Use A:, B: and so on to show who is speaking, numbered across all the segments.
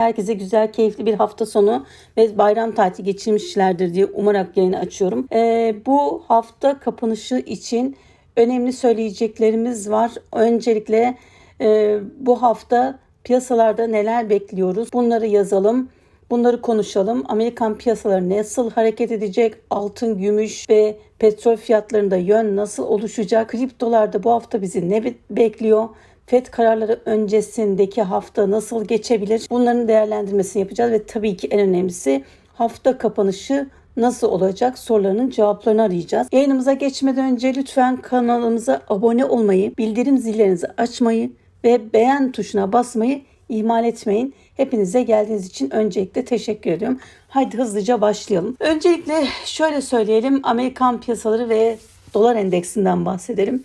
A: Herkese güzel, keyifli bir hafta sonu ve bayram tatili geçirmişlerdir diye umarak yayını açıyorum. Ee, bu hafta kapanışı için önemli söyleyeceklerimiz var. Öncelikle e, bu hafta piyasalarda neler bekliyoruz? Bunları yazalım. Bunları konuşalım. Amerikan piyasaları nasıl hareket edecek? Altın, gümüş ve petrol fiyatlarında yön nasıl oluşacak? Kriptolarda bu hafta bizi ne be- bekliyor? FED kararları öncesindeki hafta nasıl geçebilir? Bunların değerlendirmesini yapacağız ve tabii ki en önemlisi hafta kapanışı nasıl olacak sorularının cevaplarını arayacağız. Yayınımıza geçmeden önce lütfen kanalımıza abone olmayı, bildirim zillerinizi açmayı ve beğen tuşuna basmayı ihmal etmeyin. Hepinize geldiğiniz için öncelikle teşekkür ediyorum. Haydi hızlıca başlayalım. Öncelikle şöyle söyleyelim. Amerikan piyasaları ve dolar endeksinden bahsedelim.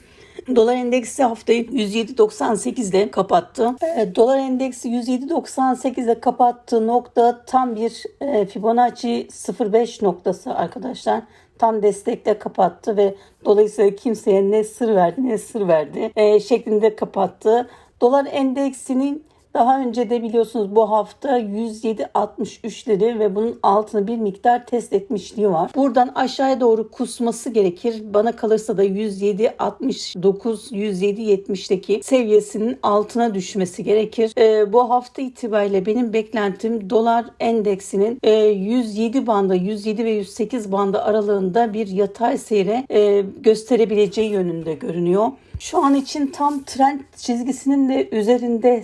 A: Dolar endeksi haftayı 107.98 ile kapattı. E, dolar endeksi 107.98 ile kapattığı nokta tam bir e, Fibonacci 05 noktası arkadaşlar. Tam destekle kapattı ve dolayısıyla kimseye ne sır verdi ne sır verdi e, şeklinde kapattı. Dolar endeksinin daha önce de biliyorsunuz bu hafta 107.63'leri ve bunun altını bir miktar test etmişliği var. Buradan aşağıya doğru kusması gerekir. Bana kalırsa da 107.69 107.70'deki seviyesinin altına düşmesi gerekir. Ee, bu hafta itibariyle benim beklentim dolar endeksinin e, 107 banda 107 ve 108 banda aralığında bir yatay seyre e, gösterebileceği yönünde görünüyor. Şu an için tam trend çizgisinin de üzerinde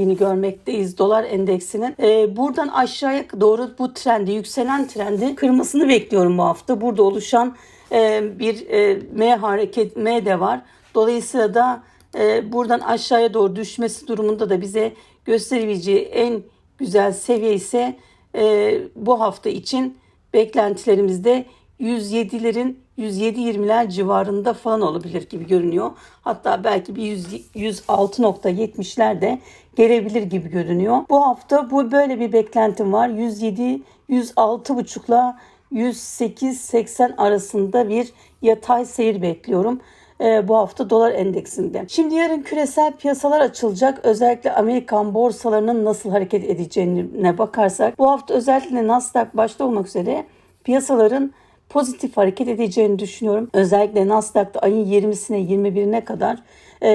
A: seyrettiğini görmekteyiz dolar endeksinin. Ee, buradan aşağıya doğru bu trendi, yükselen trendi kırmasını bekliyorum bu hafta. Burada oluşan e, bir e, M hareket, M de var. Dolayısıyla da e, buradan aşağıya doğru düşmesi durumunda da bize gösterebileceği en güzel seviye ise e, bu hafta için beklentilerimizde 107'lerin 107-20'ler civarında falan olabilir gibi görünüyor. Hatta belki bir 100 106.70'ler de gelebilir gibi görünüyor. Bu hafta bu böyle bir beklentim var. 107 106.5'la 108-80 arasında bir yatay seyir bekliyorum e, bu hafta dolar endeksinde. Şimdi yarın küresel piyasalar açılacak. Özellikle Amerikan borsalarının nasıl hareket edeceğine bakarsak bu hafta özellikle Nasdaq başta olmak üzere piyasaların pozitif hareket edeceğini düşünüyorum. Özellikle Nasdaq'ta ayın 20'sine 21'ine kadar e,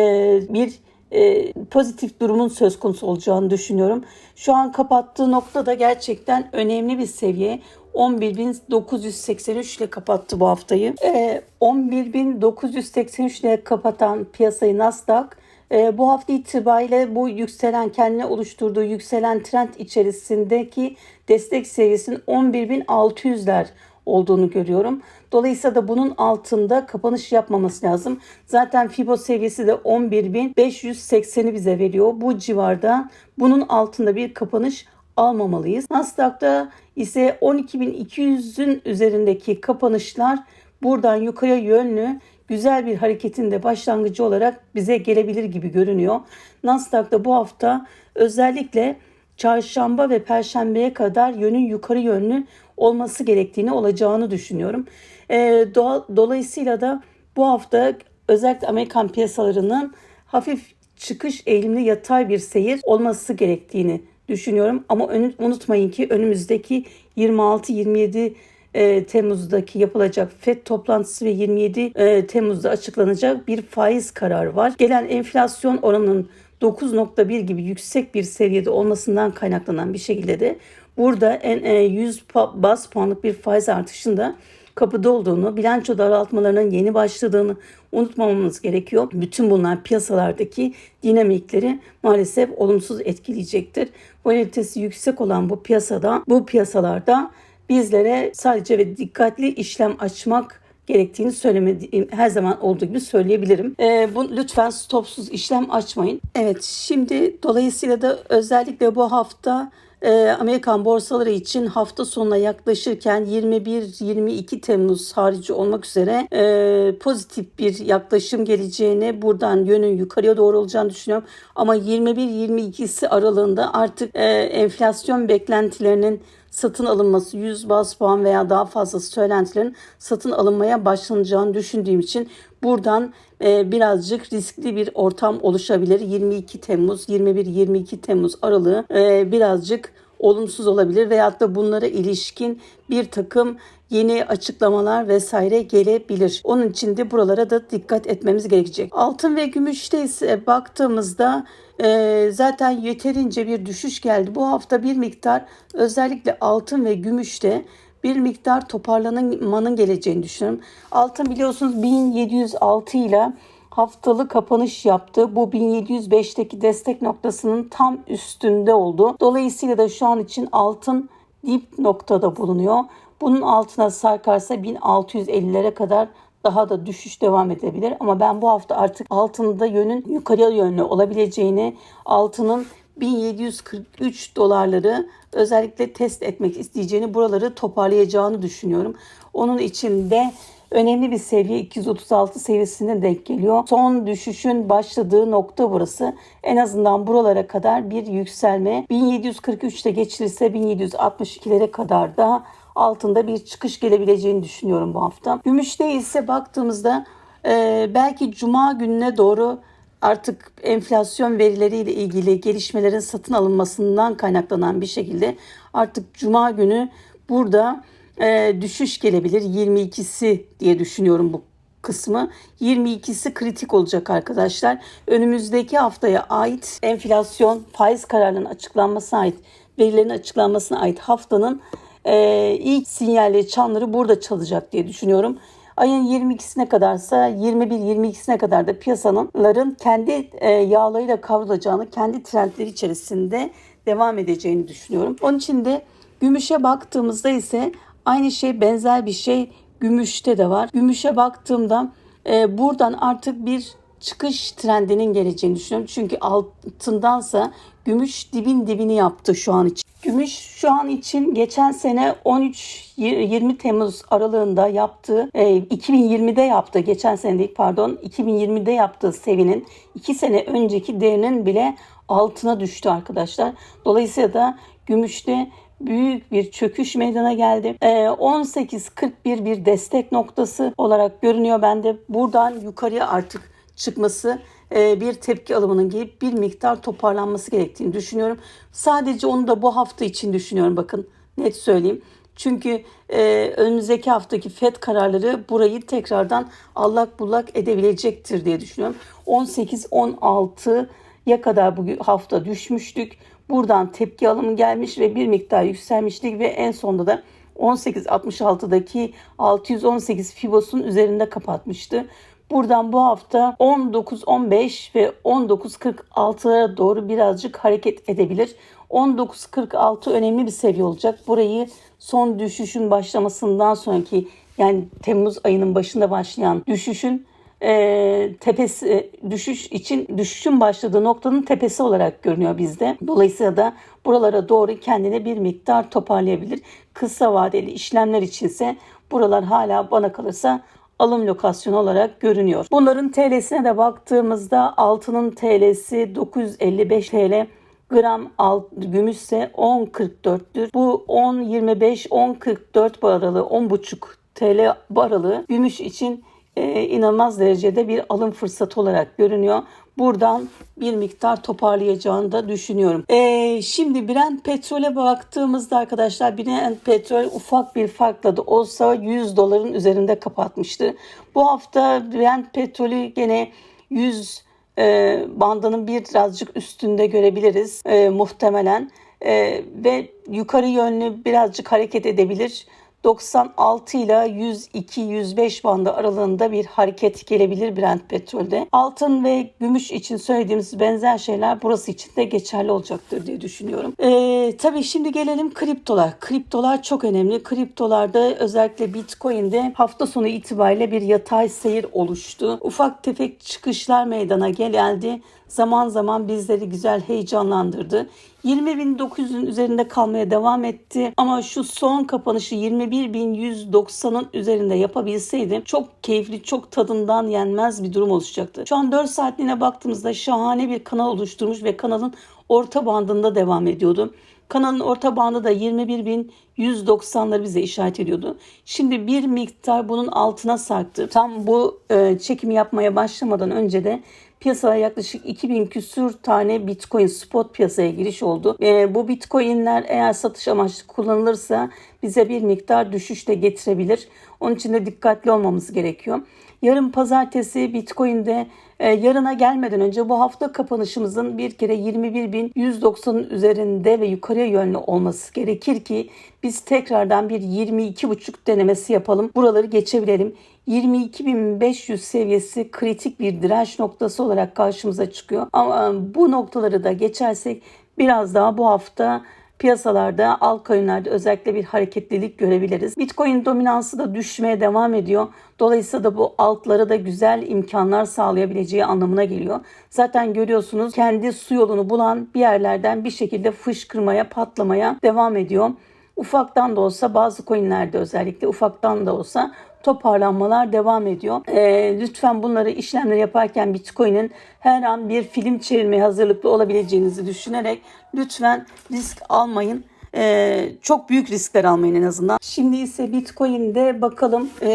A: bir e, pozitif durumun söz konusu olacağını düşünüyorum. Şu an kapattığı nokta da gerçekten önemli bir seviye. 11.983 ile kapattı bu haftayı. E, 11.983 ile kapatan piyasayı Nasdaq e, bu hafta itibariyle bu yükselen kendine oluşturduğu yükselen trend içerisindeki destek seviyesinin 11.600'ler olduğunu görüyorum. Dolayısıyla da bunun altında kapanış yapmaması lazım. Zaten Fibo seviyesi de 11.580'i bize veriyor. Bu civarda bunun altında bir kapanış almamalıyız. Nasdaq'ta ise 12.200'ün üzerindeki kapanışlar buradan yukarıya yönlü güzel bir hareketin de başlangıcı olarak bize gelebilir gibi görünüyor. Nasdaq'ta bu hafta özellikle çarşamba ve perşembeye kadar yönün yukarı yönlü olması gerektiğini olacağını düşünüyorum. E, doğa, dolayısıyla da bu hafta özellikle Amerikan piyasalarının hafif çıkış eğilimli yatay bir seyir olması gerektiğini düşünüyorum. Ama unutmayın ki önümüzdeki 26-27 e, Temmuz'daki yapılacak FED toplantısı ve 27 e, Temmuz'da açıklanacak bir faiz kararı var. Gelen enflasyon oranının 9.1 gibi yüksek bir seviyede olmasından kaynaklanan bir şekilde de burada en 100 bas puanlık bir faiz artışında kapıda olduğunu, bilanço daraltmalarının yeni başladığını unutmamamız gerekiyor. Bütün bunlar piyasalardaki dinamikleri maalesef olumsuz etkileyecektir. Volatilitesi yüksek olan bu piyasada, bu piyasalarda bizlere sadece ve dikkatli işlem açmak gerektiğini söylemediğim her zaman olduğu gibi söyleyebilirim. E, bu, lütfen stopsuz işlem açmayın. Evet şimdi dolayısıyla da özellikle bu hafta e, Amerikan borsaları için hafta sonuna yaklaşırken 21-22 Temmuz harici olmak üzere e, pozitif bir yaklaşım geleceğini buradan yönün yukarıya doğru olacağını düşünüyorum. Ama 21-22'si aralığında artık e, enflasyon beklentilerinin satın alınması 100 bas puan veya daha fazla söylentilerin satın alınmaya başlanacağını düşündüğüm için buradan e, birazcık riskli bir ortam oluşabilir. 22 Temmuz, 21-22 Temmuz aralığı e, birazcık olumsuz olabilir veyahut da bunlara ilişkin bir takım yeni açıklamalar vesaire gelebilir. Onun için de buralara da dikkat etmemiz gerekecek. Altın ve gümüşte ise baktığımızda e, zaten yeterince bir düşüş geldi. Bu hafta bir miktar özellikle altın ve gümüşte bir miktar toparlanmanın geleceğini düşünüyorum. Altın biliyorsunuz 1706 ile haftalı kapanış yaptı. Bu 1705'teki destek noktasının tam üstünde oldu. Dolayısıyla da şu an için altın dip noktada bulunuyor. Bunun altına sarkarsa 1650'lere kadar daha da düşüş devam edebilir. Ama ben bu hafta artık altında yönün yukarıya yönlü olabileceğini, altının 1743 dolarları özellikle test etmek isteyeceğini, buraları toparlayacağını düşünüyorum. Onun için de önemli bir seviye 236 seviyesine denk geliyor. Son düşüşün başladığı nokta burası. En azından buralara kadar bir yükselme 1743'te geçirirse 1762'lere kadar da altında bir çıkış gelebileceğini düşünüyorum bu hafta. Gümüşte ise baktığımızda e, belki cuma gününe doğru artık enflasyon verileriyle ilgili gelişmelerin satın alınmasından kaynaklanan bir şekilde artık cuma günü burada e, düşüş gelebilir. 22'si diye düşünüyorum bu kısmı. 22'si kritik olacak arkadaşlar. Önümüzdeki haftaya ait enflasyon faiz kararının açıklanmasına ait verilerin açıklanmasına ait haftanın e, ilk sinyalleri çanları burada çalacak diye düşünüyorum. Ayın 22'sine kadarsa 21-22'sine kadar da piyasanın kendi e, yağlarıyla kavrulacağını, kendi trendleri içerisinde devam edeceğini düşünüyorum. Onun için de gümüşe baktığımızda ise aynı şey benzer bir şey gümüşte de var. Gümüşe baktığımda e, buradan artık bir çıkış trendinin geleceğini düşünüyorum. Çünkü altındansa gümüş dibin dibini yaptı şu an için. Gümüş şu an için geçen sene 13-20 Temmuz aralığında yaptığı, e, 2020'de yaptığı, geçen sene değil pardon, 2020'de yaptığı sevinin 2 sene önceki değerinin bile altına düştü arkadaşlar. Dolayısıyla da gümüşte büyük bir çöküş meydana geldi. E, 18.41 bir destek noktası olarak görünüyor bende. Buradan yukarıya artık çıkması e, bir tepki alımının gelip bir miktar toparlanması gerektiğini düşünüyorum. Sadece onu da bu hafta için düşünüyorum bakın net söyleyeyim. Çünkü e, önümüzdeki haftaki FED kararları burayı tekrardan allak bullak edebilecektir diye düşünüyorum. 18-16'ya kadar bu hafta düşmüştük. Buradan tepki alımı gelmiş ve bir miktar yükselmiştik ve en sonunda da 18.66'daki 618 Fibos'un üzerinde kapatmıştı. Buradan bu hafta 19-15 ve 19.46'lara doğru birazcık hareket edebilir. 19.46 önemli bir seviye olacak. Burayı son düşüşün başlamasından sonraki yani Temmuz ayının başında başlayan düşüşün e, tepesi düşüş için düşüşün başladığı noktanın tepesi olarak görünüyor bizde. Dolayısıyla da buralara doğru kendine bir miktar toparlayabilir. Kısa vadeli işlemler içinse buralar hala bana kalırsa alım lokasyonu olarak görünüyor. Bunların TL'sine de baktığımızda altının TL'si 955 TL gram alt, gümüşse 10.44'tür. Bu 10.25 10.44 baralı 10.5 TL baralı gümüş için e, inanılmaz derecede bir alım fırsatı olarak görünüyor. Buradan bir miktar toparlayacağını da düşünüyorum. E, şimdi Brent petrole baktığımızda arkadaşlar Brent petrol ufak bir farkla da olsa 100 doların üzerinde kapatmıştı. Bu hafta Brent petrolü gene 100 e, bandının birazcık üstünde görebiliriz e, muhtemelen. E, ve yukarı yönlü birazcık hareket edebilir. 96 ile 102-105 bandı aralığında bir hareket gelebilir Brent petrolde. Altın ve gümüş için söylediğimiz benzer şeyler burası için de geçerli olacaktır diye düşünüyorum. Ee, tabii şimdi gelelim kriptolar. Kriptolar çok önemli. Kriptolarda özellikle Bitcoin'de hafta sonu itibariyle bir yatay seyir oluştu. Ufak tefek çıkışlar meydana geldi zaman zaman bizleri güzel heyecanlandırdı. 20.900'ün üzerinde kalmaya devam etti ama şu son kapanışı 21.190'ın üzerinde yapabilseydim çok keyifli, çok tadından yenmez bir durum oluşacaktı. Şu an 4 saatliğine baktığımızda şahane bir kanal oluşturmuş ve kanalın orta bandında devam ediyordu. Kanalın orta bandı da 21.190'ları bize işaret ediyordu. Şimdi bir miktar bunun altına sarktı. Tam bu e, çekimi yapmaya başlamadan önce de piyasaya yaklaşık 2000 küsür tane Bitcoin spot piyasaya giriş oldu. E, bu Bitcoin'ler eğer satış amaçlı kullanılırsa bize bir miktar düşüş de getirebilir. Onun için de dikkatli olmamız gerekiyor. Yarın pazartesi Bitcoin'de e, yarına gelmeden önce bu hafta kapanışımızın bir kere 21.190'ın üzerinde ve yukarıya yönlü olması gerekir ki biz tekrardan bir 22.5 denemesi yapalım. Buraları geçebilelim. 22.500 seviyesi kritik bir direnç noktası olarak karşımıza çıkıyor. Ama bu noktaları da geçersek biraz daha bu hafta piyasalarda altcoin'lerde özellikle bir hareketlilik görebiliriz. Bitcoin dominansı da düşmeye devam ediyor. Dolayısıyla da bu altlara da güzel imkanlar sağlayabileceği anlamına geliyor. Zaten görüyorsunuz kendi su yolunu bulan bir yerlerden bir şekilde fışkırmaya, patlamaya devam ediyor. Ufaktan da olsa bazı coinlerde özellikle ufaktan da olsa toparlanmalar devam ediyor. E, lütfen bunları işlemleri yaparken Bitcoin'in her an bir film çevirmeye hazırlıklı olabileceğinizi düşünerek lütfen risk almayın. Ee, çok büyük riskler almayın en azından. Şimdi ise Bitcoin'de bakalım e,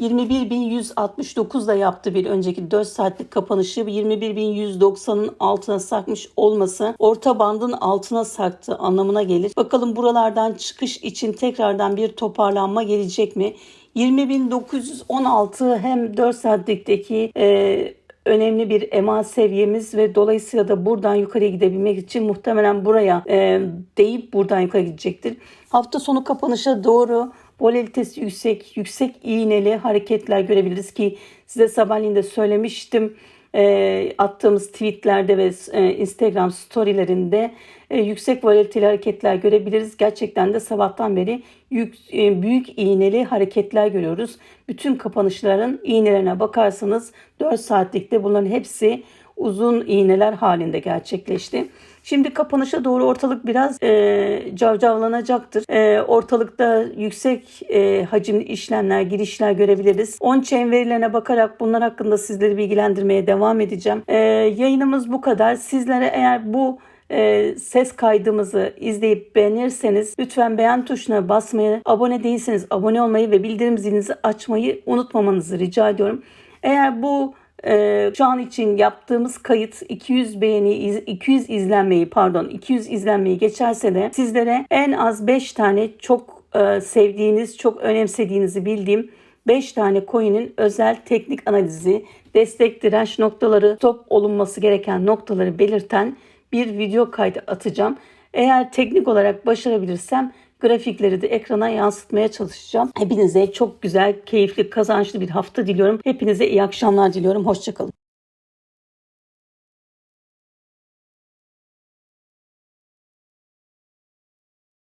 A: 21.169 da yaptı bir önceki 4 saatlik kapanışı 21.190'ın altına sarkmış olması orta bandın altına sarktı anlamına gelir. Bakalım buralardan çıkış için tekrardan bir toparlanma gelecek mi? 20.916 hem 4 saatlikteki e, önemli bir EMA seviyemiz ve dolayısıyla da buradan yukarıya gidebilmek için muhtemelen buraya e, deyip buradan yukarı gidecektir. Hafta sonu kapanışa doğru volatilitesi yüksek, yüksek iğneli hareketler görebiliriz ki size sabahleyin de söylemiştim e, attığımız tweetlerde ve e, Instagram storylerinde e, yüksek volatil hareketler görebiliriz. Gerçekten de sabahtan beri yük, e, büyük iğneli hareketler görüyoruz. Bütün kapanışların iğnelerine bakarsanız 4 saatlikte bunların hepsi uzun iğneler halinde gerçekleşti. Şimdi kapanışa doğru ortalık biraz e, cavcavlanacaktır. E, ortalıkta yüksek e, hacimli işlemler, girişler görebiliriz. On-chain verilerine bakarak bunlar hakkında sizleri bilgilendirmeye devam edeceğim. E, yayınımız bu kadar. Sizlere eğer bu e, ses kaydımızı izleyip beğenirseniz lütfen beğen tuşuna basmayı, abone değilseniz abone olmayı ve bildirim zilinizi açmayı unutmamanızı rica ediyorum. Eğer bu ee, şu an için yaptığımız kayıt 200 beğeni 200 izlenmeyi pardon 200 izlenmeyi geçerse de sizlere en az 5 tane çok e, sevdiğiniz, çok önemsediğinizi bildiğim 5 tane coin'in özel teknik analizi, destek direnç noktaları, top olunması gereken noktaları belirten bir video kaydı atacağım. Eğer teknik olarak başarabilirsem grafikleri de ekrana yansıtmaya çalışacağım. Hepinize çok güzel, keyifli, kazançlı bir hafta diliyorum. Hepinize iyi akşamlar diliyorum. Hoşçakalın.